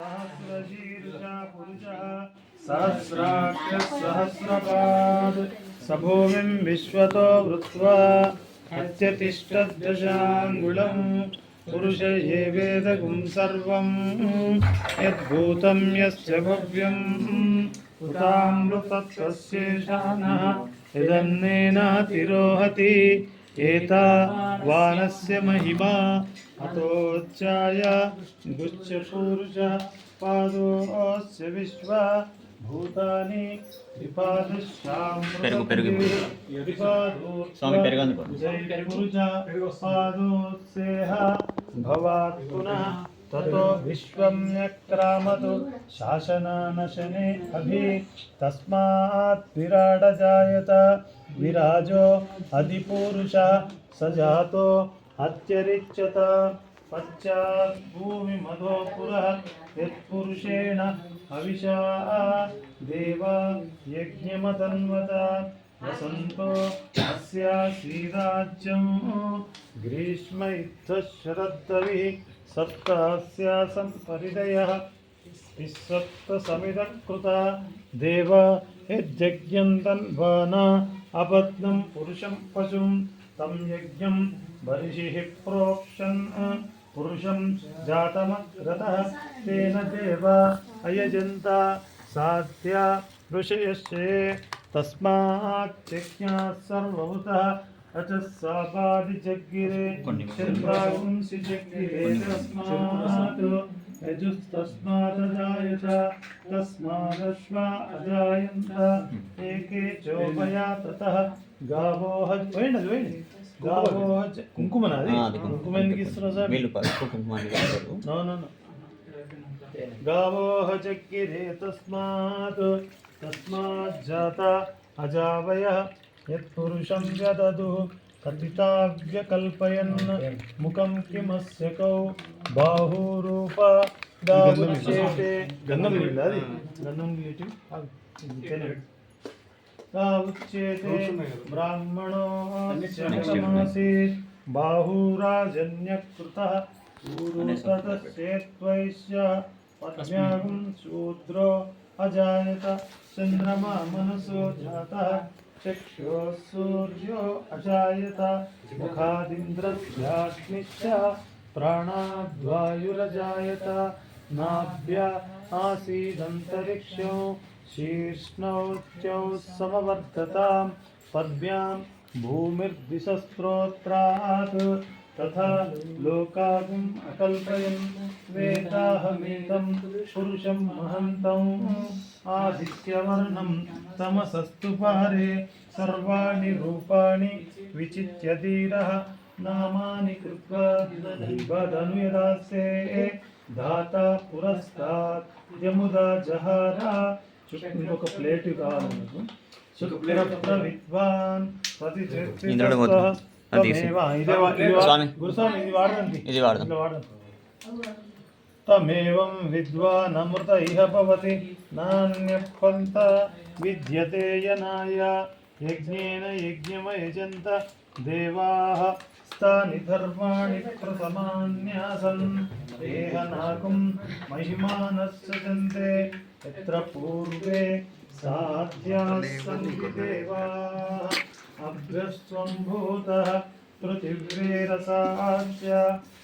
सहस्रशीर्षा पुरुषः सहस्राक्षः सहस्रपाद स भूमिं विश्वतो वृत्वा अत्यतिष्ठद्दशाङ्गुलम् पुरुष ये वेदगुं सर्वं यद्भूतं यस्य भव्यम् उतामृतत्वस्येषानः यदन्नेनातिरोहति एता वानस्य महिमा अतोच्चाय गुच्छपूरुष पादोऽस्य विश्वा भूतानि పెరుగు, పెరుగు ఇప్పుడు. స్వామి పెరగంది ఇప్పుడు. పాదోత్సేహ భవాత్ పునః తతో విశ్వం యక్రామతు శాసనానశనే అభి తస్మాత్ విరాడజాయత విరాజో అధిపూరుష సజాతో అత్యరిచ్యత పశ్చాత్ భూమి మధో పురః యత్పురుషేణ హవిషా దేవా యజ్ఞమతన్వత వసంతో అస్యాశ్రీరాజ్యం గ్రీష్మ ఇత్తశరద్దవి సప్తాస్యాసం పరిదయ సమిదకృత దేవ యజ్ఞం తన్వానా అపత్నం పురుషం పశుం తం యజ్ఞం బర్హిః ప్రోక్షన్ పురుషం జాతమగ్రత తేన దేవ అయజంత సాధ్య ఋషయశ్చే తస్మాచ్చజ్ఞా సర్వభూతः అచస్సాపాది జగ్గిరే చంద్రాగుంసి జగ్గిరే తస్మాత్ యజుస్తస్మాదజాయత తస్మాదశ్వ అజాయంత. ఏకే చోపయా తతః. గావో హజ్ పోయింది అది పోయింది. గావో హజ్ కుంకుమనా అది? కుంకుమ. ఎందుకు ఇస్తున్నారు సార్? వీళ్ళు కుంకుమ. No no no. గావో చక్కిరే తస్మాత్. తస్మాత్ జాత అజావయ. यत्पुरुषं व्यदधु कथिताव्यकल्पयन् मुखं किमस्य कौ? बाहुरूप दावुच्येते गन्धं गन्धं दावुच्येते ब्राह्मणोऽस्यमासीत् शूद्रो अजायत। चन्द्रमा मनसो जातः। चक्षुसूर्यो अजायत मुखादिन्द्रस्याग्निश्च प्राणाद्वायुरजायत नाभ्य आसीदन्तरिक्षो शीर्ष्णोच्चौ समवर्धतां पद्भ्यां भूमिर्दिशस्त्रोत्रात् तथा लोकागुम् अकल्पयन्। वेदाहमेतं पुरुषं महन्तम् आदित्यवर्णं तमसस्तु पारे सर्वाणि रूपाणि विचित्य धीरः नामानि कृत्वा वदनुयदास्ये धाता पुरस्तात् यमुदा जहारा ఇంకొక ప్లేట్ కావాలి నాకు శుక్రపుత్ర విద్వాన్ ప్రతి ఇంద్రుడు మొత్తం అది తీసి. ఇదే వా- ఇది వా- స్వామి. గురుస్వామి ఇది వాడండి ఇది వాడదాం. ఇట్లా వాడండి తమేవం విద్వానమృత ఇహ భవతి నాణ్యపంత విద్యతే యనాయ యజ్ఞేన యజ్ఞమయజంత దేవాః స్థాని ధర్మాణి ప్రథమాన్యాసన్ దేహనాకం మహిమానస్సజంతే ఎత్ర పూర్వే సాధ్యాः సంతి అభ్యస్వం అభ్యస్త్వం భూతः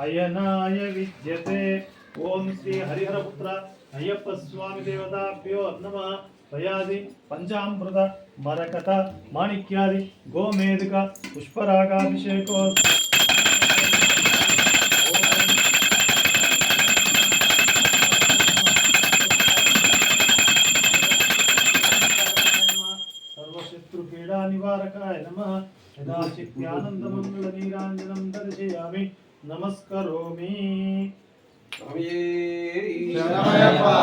అయనాయ విద్యతే. ఓం శ్రీ హరిహరపుత్ర. అయ్యప్ప స్వామి దేవతాభ్యో నమ. పయాది పంచామృత మరకథ మాణిక్యాది గోమేధిక పుష్పరాగాభిషేకో. సర్వశత్రుపీడా నివారకాయ నమ. యదా చిత్యానందమంగళ నీరాంజనం దర్శయామి. नमस्करोमि।